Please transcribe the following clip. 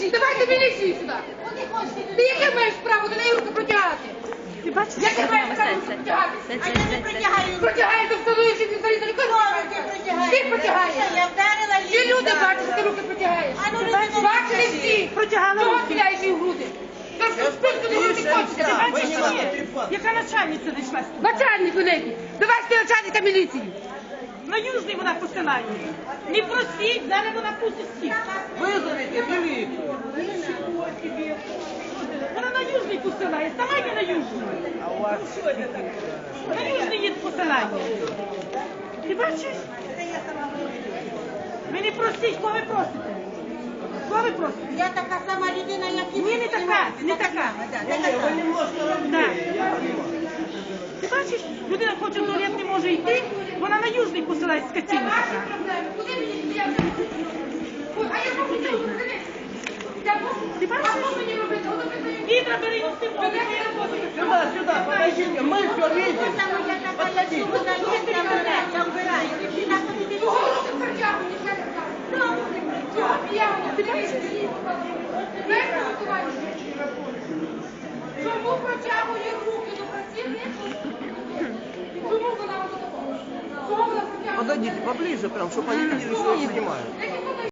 міліцію, давайте міліцію сюди. Ти яке маєш право до неї руки протягати? Ти бачиш, Яке маєш право руки протягати? А я не притягаю. Протягаєш до встановлюєш і ніхто не Руки протягаю. Ти протягаєш. Я вдарила її. люди бачать, що ти руки протягаєш. А ну, люди Бачили всі. Протягала Чого стріляєш їй в груди? Та що спинку до груди хочете? Ти бачиш? Яка начальниця дійшла? Начальник великий. Давай ти начальника міліції. На южний вона посилає. Не просіть, зараз вона пустить всіх. Вызовите милицию. Вона на южний посилає, сама йде на южний. На южний їд посилає. Ти бачиш? Ви не просіть, кого ви просите? Кого ви просите? Я така сама людина, як і ви. Ні, не така, не така. Не така. Так. Ти бачиш, людина хоче в туалет, не може йти, южний посилає скотина така. Куди мені стояти? Ой, А я можу це зробити. Я можу. Ти бачиш? А що мені робити? Воно мені Вітра бери, ти буде Сюда, сюда, подождите, мы все видим. Саме я така, як і ви, я є, я вбираю. Я тобі Чого руки протягуєш? Я не знаю. Чого п'яна? Ти бачиш? Знаєш, що товариш? Чому протягує руки до працівнику? Чому вона отакова? Чому вона протягує? Подойдите поближе, прям, чтобы они видели, что я снимаю.